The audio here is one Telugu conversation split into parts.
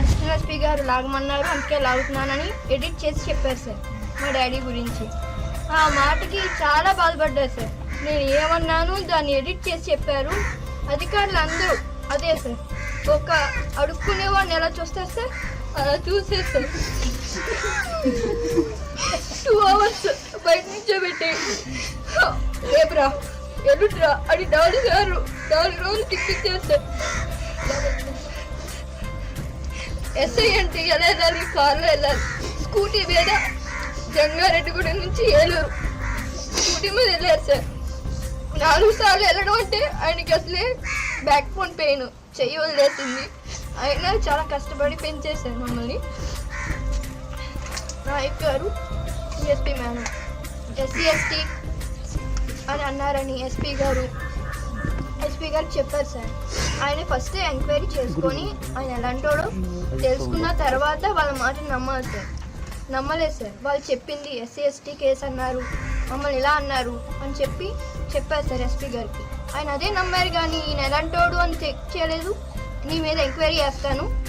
అడిషనల్ ఎస్పీ గారు లాగమన్నారు అందుకే లాగుతున్నానని ఎడిట్ చేసి చెప్పారు సార్ మా డాడీ గురించి. ఆ మాటకి చాలా బాధపడ్డారు సార్. నేను ఏమన్నాను దాన్ని ఎడిట్ చేసి చెప్పారు. అధికారులు అందరూ అదే సార్. ఒక అడుక్కునే వాడిని ఎలా చూస్తారు సార్? అలా చూసే సార్. టూ అవర్స్ బయట నుంచో పెట్టి. రేపురా ఎల్లుండిరా అని నాలుగు సార్లు నాలుగు రోజులు తిప్పించారు సార్ ఎస్ఐఎన్టీ ఎలా వెళ్ళాలి కార్లో వెళ్ళాలి. స్కూటీ మీద జంగారెడ్డిగూడెం నుంచి ఏలూరు. స్కూటీ మీద వెళ్ళారు సార్. నాలుగు సార్లు వెళ్ళడం అంటే ఆయనకి అసలే బ్యాక్ ఫోన్ పెయిన్ చెయ్యి వదిలేసింది. అయినా చాలా కష్టపడి పెంచేశారు మమ్మల్ని. నాయక్ గారు ఎస్పీ మేడం ఎస్సీ ఎస్టీ అని అన్నారని ఎస్పీ గారు. ఎస్పీ గారు చెప్పారు సార్. ఆయన ఫస్ట్ ఎంక్వైరీ చేసుకొని ఆయన ఎలాంటోడో తెలుసుకున్న తర్వాత వాళ్ళ మాట నమ్మాలి సార్. నమ్మలేదు సార్. వాళ్ళు చెప్పింది ఎస్సీ ఎస్టీ కేసు అన్నారు. మమ్మల్ని ఇలా అన్నారు అని చెప్పి చెప్పారు సార్ ఎస్పీ గారికి. ఆయన అదే నమ్మారు కానీ ఈయన ఎలాంటోడు అని చెక్ చేయలేదు. నీ మీద ఎంక్వైరీ చేస్తాను.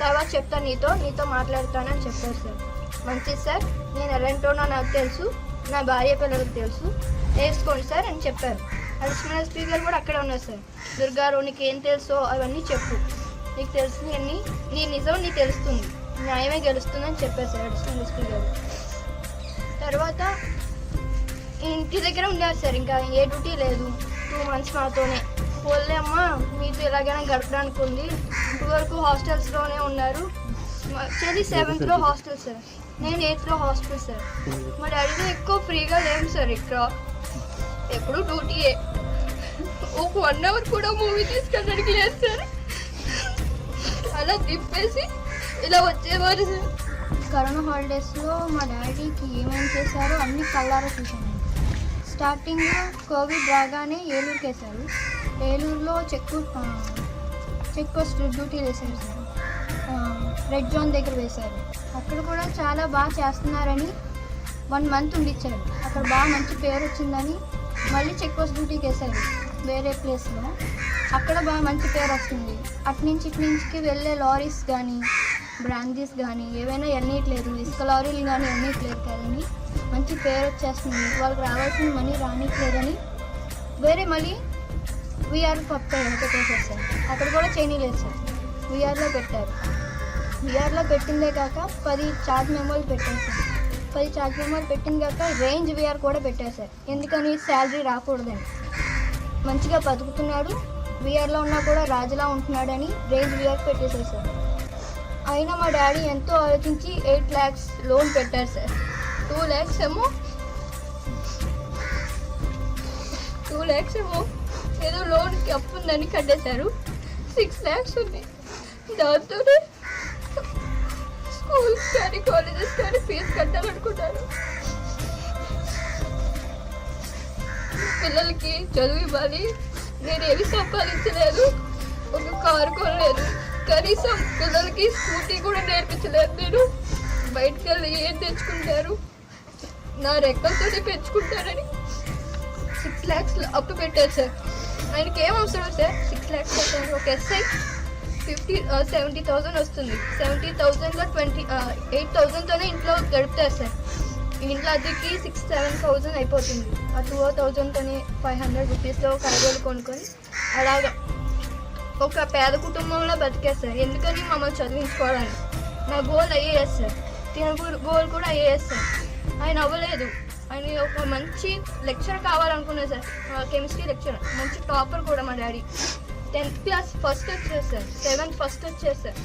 తర్వాత చెప్తాను నీతో నీతో మాట్లాడతాను అని చెప్పారు సార్. మంచిది సార్. నేను ఎలాంటోనో నాకు తెలుసు. నా భార్య పిల్లలకు తెలుసు. వేసుకోండి సార్ అని చెప్పారు. అడిషనల్ స్పీకర్ కూడా అక్కడే ఉన్నారు సార్. దుర్గారు నీకు ఏం తెలుసో అవన్నీ చెప్పు. నీకు తెలిసినవన్నీ నీ నిజం నీకు తెలుస్తుంది. న్యాయమే గెలుస్తుందని చెప్పారు సార్ అడిషనల్ స్పీకర్. తర్వాత ఇంటి దగ్గర ఉన్నారు సార్ ఇంకా ఏ డ్యూటీ లేదు. టూ మంత్స్ మాతోనే. పోలే అమ్మ మీతో ఎలాగైనా గడపడానికి ఉంది. ఇప్పుడు వరకు హాస్టల్స్లోనే ఉన్నారు. చెల్లి సెవెంత్లో హాస్టల్ సార్. నేను ఎయిత్లో హాస్టల్ సార్. మా డాడీతో ఎక్కువ ఫ్రీగా లేము సార్ ఇక్కడ. ఎప్పుడు డ్యూటీయే ఒక వన్ అవర్ కూడా మూవీ తీసుకెళ్ళడానికి లేదు సార్. అలా తిప్పేసి ఇలా వచ్చేవారు సార్. కరోనా హాలిడేస్లో మా డాడీకి ఏమేమి చేశారో అన్ని కళ్ళారా చూశాను. స్టార్టింగ్ కోవిడ్ రాగానే ఏలూరుకి వేశారు. ఏలూరులో చెక్ చెక్ పోస్ట్ డ్యూటీ వేశారు సార్. రెడ్ జోన్ దగ్గర వేశారు. అక్కడ కూడా చాలా బాగా చేస్తున్నారని వన్ మంత్ ఉండిచ్చారు. అక్కడ బాగా మంచి పేరు వచ్చిందని మళ్ళీ చెక్ పోస్ట్ డ్యూటీకి వేసాను వేరే ప్లేస్లో. అక్కడ బాగా మంచి పేరు వస్తుంది. అట్నుంచి ఇట్నుంచికి ఇటు నుంచి వెళ్ళే లారీస్ కానీ బ్రాందీస్ కానీ ఏవైనా ఎన్నీయట్లేదు ఇసుక లారీలు కానీ ఎన్నీయట్లేదు కదండి మంచి పేరు వచ్చేస్తుంది. వాళ్ళకి రావాల్సిన మనీ రానిట్లేదని వేరే మళ్ళీ వీఆర్ పప్పారు పెట్టేశారు సార్ అక్కడ కూడా చేయనీలేదు సార్. వీఆర్లో పెట్టారు. వీఆర్లో పెట్టిందే కాక పది చార్జ్ మెమోలు పెట్టారు సార్ పది చార్జ్ మెమోలు పెట్టింది కాక రేంజ్ విఆర్ కూడా పెట్టారు సార్ ఎందుకని? శాలరీ రాకూడదని. మంచిగా బతుకుతున్నాడు. విఆర్లో ఉన్నా కూడా రాజులా ఉంటున్నాడని రేంజ్ విఆర్ పెట్టేశారు సార్ అయినా మా డాడీ ఎంతో ఆలోచించి ఎయిట్ ల్యాక్స్ లోన్ పెట్టారు సార్. టూ ల్యాక్స్ ఏమో? టూ ల్యాక్స్ ఏమో? ఏదో లోన్కి అప్పు ఉందని కట్టేశారు. సిక్స్ ల్యాక్స్ ఉంది దాంతోనే స్కూల్స్ కానీ కాలేజెస్ కానీ ఫీజు కట్టాలనుకుంటారు పిల్లలకి చదువు ఇవ్వాలి. నేను ఏమి సంపాదించలేదు. ఒక కారు కొనలేదు. కనీసం పిల్లలకి స్కూటీ కూడా నేర్పించలేదు నేను. బయటకు వెళ్ళి ఏం తెచ్చుకుంటారు? నా రెక్కలతోనే పెంచుకుంటారని. సిక్స్ ల్యాక్స్ అప్పు పెట్టారు సార్. ఆయనకి ఏం అవసరం సార్? సిక్స్ ల్యాక్స్ పెట్టారు. ఒక ఎస్ఐ ఫిఫ్టీ సెవెంటీ థౌజండ్ వస్తుంది. సెవెంటీ థౌజండ్లో ట్వంటీ ఎయిట్ థౌజండ్తోనే ఇంట్లో గడుపుతారు సార్ ఇంట్లో అద్దెకి సిక్స్ సెవెన్ థౌజండ్ అయిపోతుంది. ఆ టూ థౌజండ్తోనే ఫైవ్ హండ్రెడ్ రూపీస్లో కాయగూరలు కొనుక్కొని అలాగా ఒక పేద కుటుంబంలో బతికేస్తారు. ఎందుకని మమ్మల్ని చదివించుకోవడానికి? నా గోల్ ఐఏఎస్ సార్. తిన గోల్ కూడా ఐఏఎస్ సార్. ఆయన అవ్వలేదు. ఆయన ఒక మంచి లెక్చర్ కావాలనుకున్నాను సార్. కెమిస్ట్రీ లెక్చర్ మంచి టాపర్ కూడా మా డాడీ. టెన్త్ క్లాస్ ఫస్ట్ వచ్చారు సార్. సెవెంత్ ఫస్ట్ వచ్చారు సార్.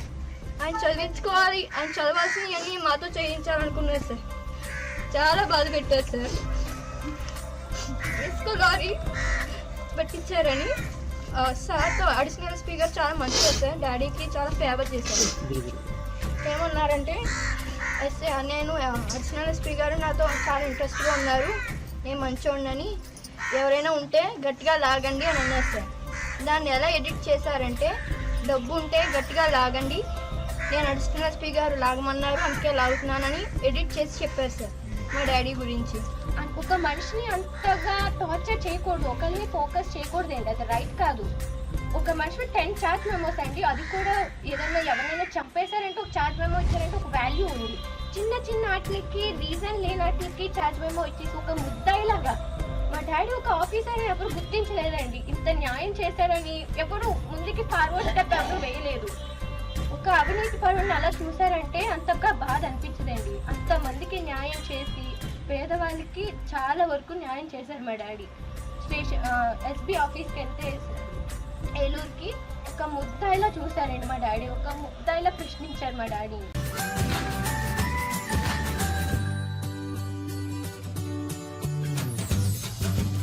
ఆయన చదివించుకోవాలి ఆయన చదవాల్సినవన్నీ మాతో చేయించాలనుకున్నారు సార్. చాలా బాధ పెట్టారు సార్. ఇసుక లారీ పట్టించారని సార్తో అడిషనల్ స్పీకర్ చాలా మంచిగా సార్. డాడీకి చాలా ఫేవర్ చేశారు. ఏమన్నారంటే ఎస్ఏ నేను అడిషనల్ స్పీకర్ నాతో చాలా ఇంట్రెస్ట్గా ఉన్నారు. నేను మంచిగా ఎవరైనా ఉంటే గట్టిగా లాగండి అని అన్నారు సార్. దాన్ని ఎలా ఎడిట్ చేశారంటే డబ్బు ఉంటే గట్టిగా లాగండి. నేను నడుస్తున్న ఎస్పీ గారు లాగమన్నారు అందుకే లాగుతున్నానని ఎడిట్ చేసి చెప్పారు సార్ మా డాడీ గురించి. ఒక మనిషిని అంతగా టార్చర్ చేయకూడదు ఒకరిని ఫోకస్ చేయకూడదు ఏంటి? అది రైట్ కాదు. ఒక మనిషి టెన్ చార్జ్ మెమోస్ అండి అది కూడా ఏదైనా ఎవరైనా చంపేశారంటే ఒక చార్జ్ మెమో ఇచ్చారంటే ఒక వాల్యూ ఉంది. చిన్న చిన్న వాటికి రీజన్ లేని వాటికి చార్జ్ మెమో ఇచ్చేసి ఒక ముద్దాయిలాగా డాడీ ఒక ఆఫీసర్ అని ఎవరు గుర్తించలేదండి. ఇంత న్యాయం చేశారని ఎవరు ముందుకి ఫార్వర్డ్ స్టెప్ ఎవరు వేయలేదు. ఒక అవినీతి పరుని అలా చూసారంటే అంతగా బాధ అనిపించదండి. అంతమందికి న్యాయం చేసి పేదవాళ్ళకి చాలా వరకు న్యాయం చేశారు మా డాడీ. స్టేషన్ ఎస్బీ ఆఫీస్కి వెళ్తే ఏలూరుకి ఒక ముద్దాయిలా చూసారండి మా డాడీ. ఒక ముద్దాయిలా ప్రశ్నించారు మా డాడీని